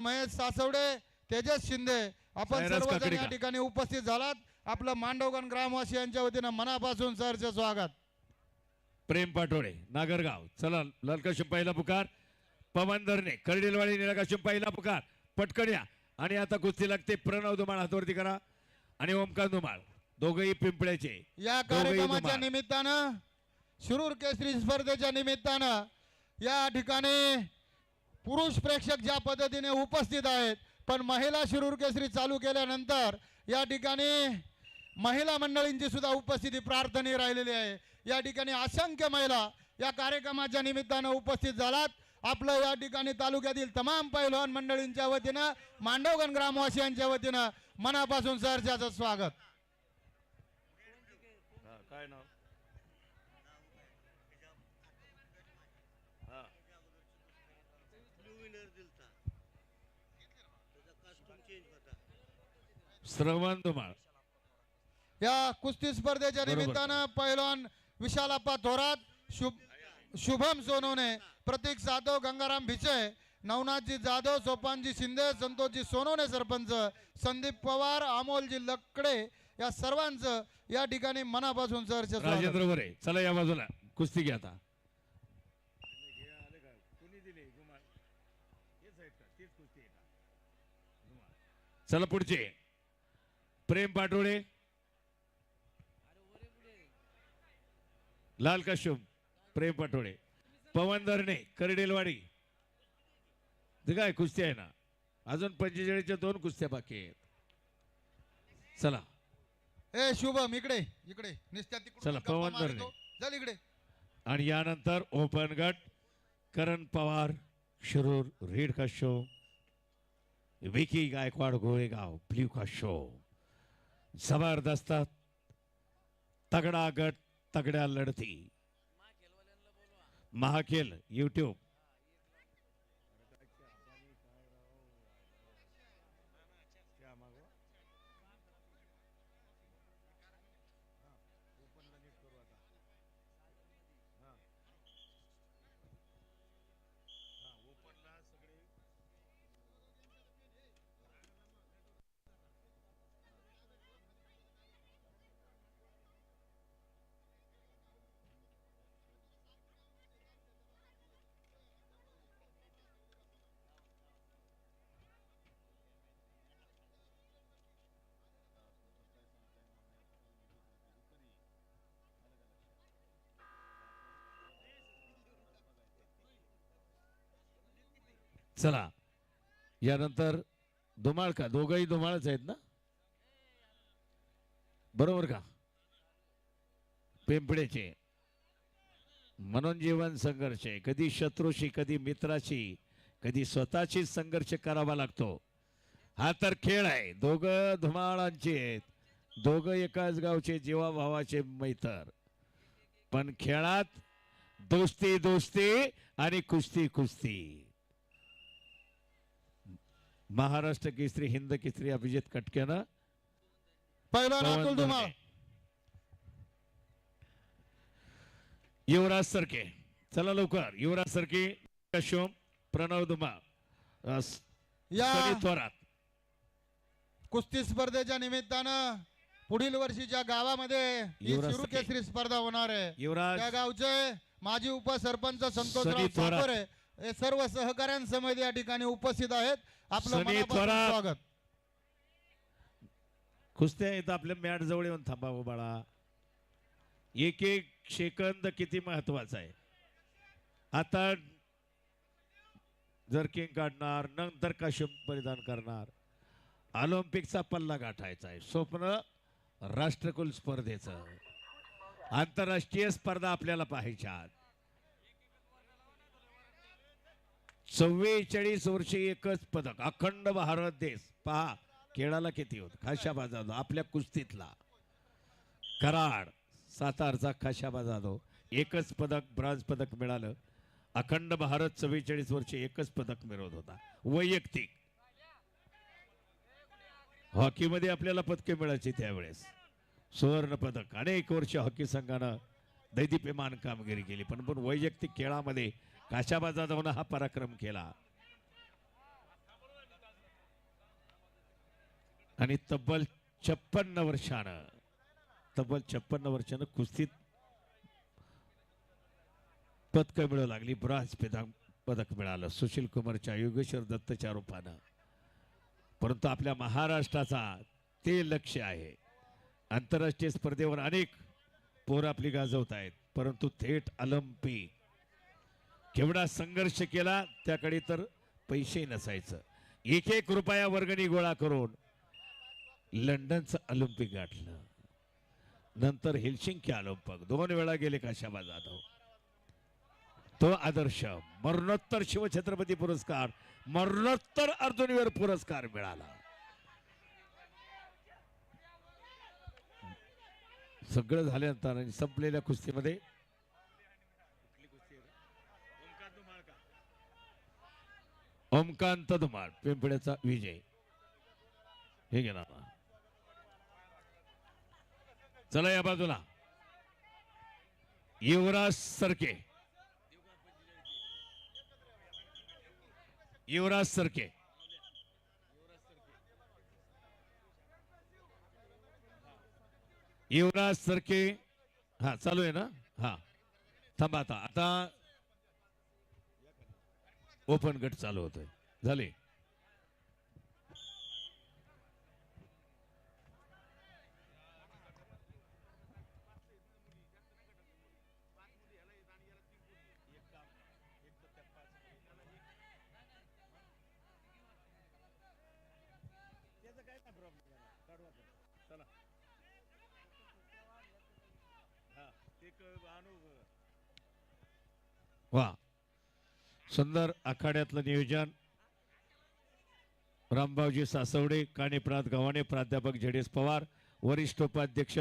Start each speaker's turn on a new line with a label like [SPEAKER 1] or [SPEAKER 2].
[SPEAKER 1] महेश सासवडे तेजस शिंदे आपण सर्वजण. या ठिकाणी उपस्थित झालात. आपलं मांडवगण ग्रामवासियांच्या वतीनं मनापासून सरचे स्वागत.
[SPEAKER 2] प्रेम पाटोळे नागरगाव. चला ललकाशम पहिला पुकार. पवन धरणे कर्डिलवाडी निळकाशम पहिला पुकार. पटकन या. आणि आता कुस्ती लागते. प्रणव धुमाळ हातवरती करा. आणि ओमकार धुमाळ दोघही पिंपळ्याचे.
[SPEAKER 1] या कार्यक्रमाच्या. निमित्तानं शिरूर केसरी स्पर्धेच्या निमित्तानं या ठिकाणी पुरुष प्रेक्षक ज्या पद्धतीने उपस्थित आहेत पण महिला शिरूरकेसरी चालू केल्यानंतर या ठिकाणी महिला मंडळींची सुद्धा उपस्थिती प्रार्थनीय राहिलेली आहे. या ठिकाणी असंख्य महिला या कार्यक्रमाच्या निमित्तानं उपस्थित झालात. आपलं या ठिकाणी तालुक्यातील तमाम पैलवान मंडळींच्या वतीनं मांडवगण ग्रामवासियांच्या वतीनं मनापासून सरच्याचं स्वागत.
[SPEAKER 2] श्रवण धुमाळ
[SPEAKER 1] या कुस्ती स्पर्धेच्या. निमित्तानं पैलवान विशालाप्पा थोरात शुभ शुभम सोनवणे प्रतीक जाधव गंगाराम भिचे नवनाथजी जाधव सोपानजी शिंदे संतोषजी सोनवणे सरपंच संदीप पवार अमोलजी लकडे या सर्वांचं या ठिकाणी मनापासून स्वागत.
[SPEAKER 2] राजेंद्र वरे चला या बाजूला. कुस्ती घ्या आता. चला पुढचे. प्रेम पाटोळे. लाल काशुम प्रेम पाटोळे. पवन धरणे करडेलवाडी. ते काय कुस्ती आहे ना? अजून पंचेचाळीसच्या दोन कुस्त्या बाकी आहेत. चला.
[SPEAKER 1] ए शुभम इकडे इकडे. निस्त्या तिकडून
[SPEAKER 2] चला,
[SPEAKER 1] गप्पा
[SPEAKER 2] पवन
[SPEAKER 1] मारतो.
[SPEAKER 2] धरणे.
[SPEAKER 1] चल इकडे.
[SPEAKER 2] आणि यानंतर ओपन गट करण पवार शिरूर रेड का शो विकी गायकवाड गोळेगाव ब्ल्यू का शो. जबरदस्त तगडा गट तगड्या लढती. महाखेल युट्यूब चला. यानंतर धुमाळ का? दोघही धुमाळच आहेत ना? बरोबर का? पिंपळेचे. मनोजीवन संघर्ष. आहे कधी शत्रूशी कधी मित्राशी कधी स्वतःशी संघर्ष करावा लागतो. हा तर खेळ आहे. दोघं धुमाळांचे आहेत. दोघं एकाच गावचे जीवाभावाचे मैतर. पण खेळात दोस्ती दोस्ती आणि कुस्ती कुस्ती. महाराष्ट्र केसरी हिंद केसरी अभिजित कटकेनं.
[SPEAKER 1] अतुल
[SPEAKER 2] धरणे.
[SPEAKER 1] धुमाळ
[SPEAKER 2] युवराज सरके. चला लवकर. युवराज सरके कश्यम प्रणव स-
[SPEAKER 1] या.
[SPEAKER 2] थोरात.
[SPEAKER 1] कुस्ती स्पर्धेच्या निमित्तानं पुढील वर्षीच्या गावामध्ये ही
[SPEAKER 2] युवराज
[SPEAKER 1] शिरू
[SPEAKER 2] सखे.
[SPEAKER 1] केसरी स्पर्धा होणार आहे.
[SPEAKER 2] युवराज.
[SPEAKER 1] त्या गावचे माजी उपसरपंच संतोषराव. साकोरे हे सर्व सहकाऱ्यांसमेत या ठिकाणी उपस्थित आहेत. आपलं
[SPEAKER 2] सनी
[SPEAKER 1] मनापासून
[SPEAKER 2] थोरात.
[SPEAKER 1] स्वागत.
[SPEAKER 2] कुस्त्या येतं आपल्या मॅट जवळ येऊन थांबावं बाळा. एक एक सेकंद किती महत्त्वाचा आहे. आता जर्किंग काढणार नंतर काश्यप परिधान करणार. ऑलिम्पिकचा पल्ला गाठायचा आहे. स्वप्न राष्ट्रकुल स्पर्धेचं. आंतरराष्ट्रीय स्पर्धा आपल्याला पाहायच्यात चव्वेचाळीस वर्षे एकच पदक. अखंड भारत देश. पहा खेळाला किती होत? खाशाबा जाधव आपल्या कुस्तीतला. कराड सातारचा खाशाबा जाधव. एकच पदक ब्रांज पदक मिळालं. अखंड भारत चव्वेचाळीस वर्षे एकच पदक मिळवत होता. वैयक्तिक. हॉकीमध्ये आपल्याला पदके मिळायची त्यावेळेस. सुवर्ण पदक. अनेक वर्ष हॉकी संघानं दैदिप्यमान कामगिरी केली. पण पण वैयक्तिक खेळामध्ये काशाबा जाधवनं हा पराक्रम केला. आणि तब्बल छप्पन्न वर्षानं तब्बल छप्पन्न वर्षानं कुस्तीत पदकं मिळू लागली ब्राज पेदा पदक मिळालं. सुशील कुमारच्या योगेश्वर दत्तच्या रूपानं. परंतु आपल्या महाराष्ट्राचा ते लक्ष आहे. आंतरराष्ट्रीय स्पर्धेवर अनेक पोर आपली गाजवत आहेत. परंतु थेट ऑलिम्पिक केवढा संघर्ष केला त्याकडे तर पैसे नसायचं. एक एक रुपया वर्गणी गोळा करून लंडनचं ऑलिम्पिक गाठलं. नंतर हेलशिंकी ऑलिम्पिक. दोन वेळा गेले काशाबा जाधव? तो आदर्श. मरणोत्तर शिवछत्रपती पुरस्कार. मरणोत्तर अर्जुनवीर पुरस्कार मिळाला. सगळं झाल्यानंतर आणि संपलेल्या कुस्तीमध्ये ओमकांत धुमाळ पिंपळ्याचा विजय. हे गेला चला या बाजूला. युवराज सरके. युवराज सरके. युवराज सरके. हा चालू आहे ना? हा. थांबा आता. आता ओपन गट चालू होतोय. झाले? वा. सुंदर आखाड्यातलं नियोजन. रामभाऊजी सासवडे काणेप्रात गव्हाणे प्राध्यापक झेडेस पवार वरिष्ठ उपाध्यक्ष